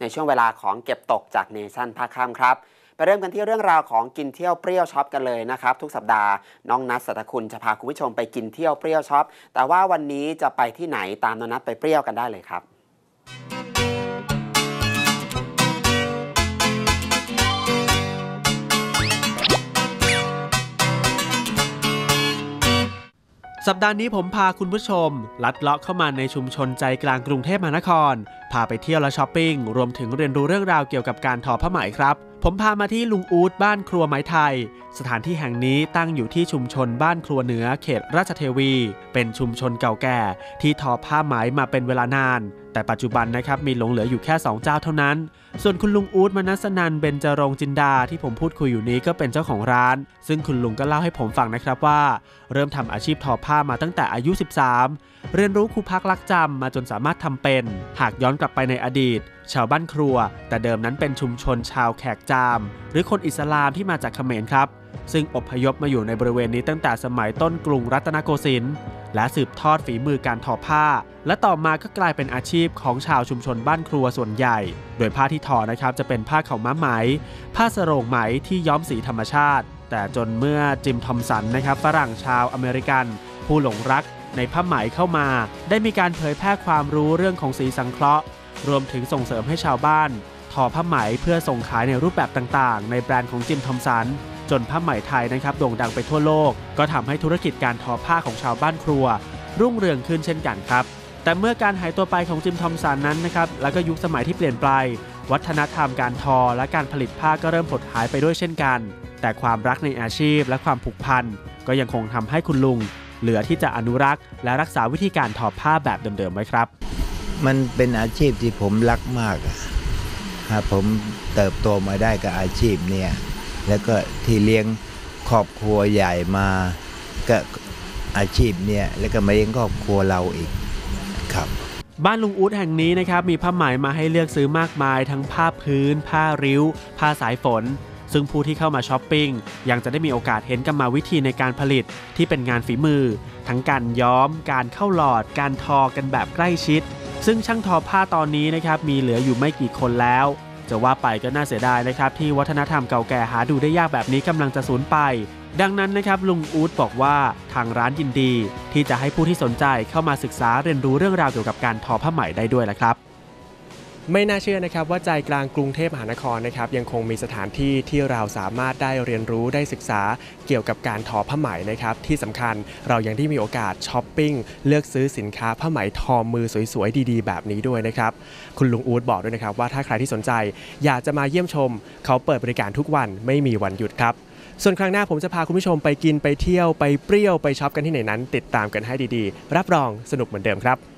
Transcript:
ในช่วงเวลาของเก็บตกจากเนชั่นภาคค่ำครับไปเริ่มกันที่เรื่องราวของกินเที่ยวเปรี้ยวช็อปกันเลยนะครับ ทุกสัปดาห์น้องนัทสัตคุณจะพาคุณผู้ชมไปกินเที่ยวเปรี้ยวช็อปแต่ว่าวันนี้จะไปที่ไหนตามน้องนัทไปเปรี้ยวกันได้เลยครับ สัปดาห์นี้ผมพาคุณผู้ชม ลัดเลาะเข้ามาในชุมชนใจกลางกรุงเทพมหานคร พาไปเที่ยวและช้อปปิ้ง รวมถึงเรียนรู้เรื่องราวเกี่ยวกับการทอผ้าไหมครับ ผมพามาที่ลุงอูดบ้านครัวไหมไทย สถานที่แห่งนี้ตั้งอยู่ที่ชุมชนบ้านครัวเหนือเขตราชเทวี เป็นชุมชนเก่าแก่ ที่ทอผ้าไหมมาเป็นเวลานาน แต่ปัจจุบันนะครับมีหลงเหลืออยู่แค่ 2 เจ้าเท่านั้น ส่วนคุณลุงอูดมนัสนันเบญจรงจินดาที่ผมพูดคุยอยู่นี้ก็เป็นเจ้าของร้าน ซึ่งคุณลุงก็เล่าให้ผมฟังนะครับว่า เริ่มทำอาชีพทอผ้ามาตั้งแต่อายุ 13 เรียนรู้ครูพักลักจำมาจนสามารถทำเป็น หากย้อนกลับไปในอดีต ชาวบ้านครัว แต่เดิมนั้นเป็นชุมชนชาวแขกจาม หรือคนอิสลามที่มาจากเขมรครับ ซึ่งอพยพมาอยู่ในบริเวณนี้ตั้งแต่สมัยต้นกรุงรัตนโกสินทร์และสืบทอดฝีมือการทอผ้า และต่อมาก็กลายเป็นอาชีพของชาวชุมชนบ้านครัวส่วนใหญ่ โดยผ้าที่ทอนะครับจะเป็นผ้าเข่าม้าไหม ผ้าสโรงไหมที่ย้อมสีธรรมชาติ แต่จนเมื่อจิมทอมสันนะครับฝรั่งชาวอเมริกัน ผู้หลงรักในผ้าไหมเข้ามา ได้มีการเผยแพร่ความรู้เรื่องของสีสังเคราะห์ รวมถึงส่งเสริมให้ชาวบ้าน ทอผ้าไหมเพื่อส่งขายในรูปแบบต่างๆ ในแบรนด์ของจิมทอมสัน จนผ้าไหมไทยนะครับโด่งดังไปทั่วโลก ก็ทำให้ธุรกิจการทอผ้าของชาวบ้านครัว รุ่งเรืองขึ้นเช่นกันครับ แต่เมื่อการหายตัวไปของจิมทอมสันนั้นนะครับแล้วก็ยุคสมัยที่เปลี่ยนไป วัฒนธรรมการทอและการผลิตผ้าก็เริ่มหดหายไปด้วยเช่นกัน แต่ความรักในอาชีพและความผูกพันก็ยังคงทำให้คุณลุง เหลือที่จะอนุรักษ์ และรักษาวิธีการทอผ้าแบบเดิมๆไว้ครับ มันเป็นอาชีพที่ผมรักมาก อะฮะผมเติบโตมาได้กับอาชีพเนี่ยแล้วก็ที่เลี้ยงครอบครัวใหญ่มาก็อาชีพเนี่ยแล้วก็มาเลี้ยงครอบครัวเราอีกครับบ้านลุงอู๊ดแห่งนี้นะครับมีผ้าไหมมาให้เลือกซื้อมากมาย ทั้งผ้าพื้น ผ้าริ้ว ผ้าสายฝน ซึ่งผู้ที่เข้ามาช้อปปิ้งยังจะได้มีโอกาสเห็นกรรมวิธีในการผลิตที่เป็นงานฝีมือ ทั้งการย้อม การเข้าหลอด การทอกันแบบใกล้ชิด ซึ่งช่างทอผ้าตอนนี้นะครับมีเหลืออยู่ไม่กี่คนแล้ว จะว่าไปก็น่าเสียดายนะครับ ที่วัฒนธรรมเก่าแก่หาดูได้ยากแบบนี้กำลังจะสูญไป ดังนั้นนะครับลุงอู๊ดบอกว่าทางร้านยินดี ที่จะให้ผู้ที่สนใจเข้ามาศึกษาเรียนรู้เรื่องราวเกี่ยวกับการทอผ้าไหมได้ด้วยละครับ ไม่น่าเชื่อนะครับว่าใจกลางกรุงเทพมหานครนะครับยังคงมีสถานที่ที่เราสามารถได้เรียนรู้ได้ศึกษาเกี่ยวกับการทอผ้าไหมนะครับที่สำคัญเรายังได้มีโอกาสช้อปปิ้งเลือกซื้อสินค้าผ้าไหมทอมือสวยๆ ดีๆ แบบนี้ด้วยนะครับคุณลุงอูดบอกด้วยนะครับว่าถ้าใครที่สนใจอยากจะมาเยี่ยมชม เขาเปิดบริการทุกวันไม่มีวันหยุดครับส่วนครั้งหน้าผมจะพาคุณผู้ชมไปกินไปเที่ยวไปเปรี้ยวไปช็อปกันที่ไหนนั้น ติดตามกันให้ดีๆ รับรองสนุกเหมือนเดิมครับ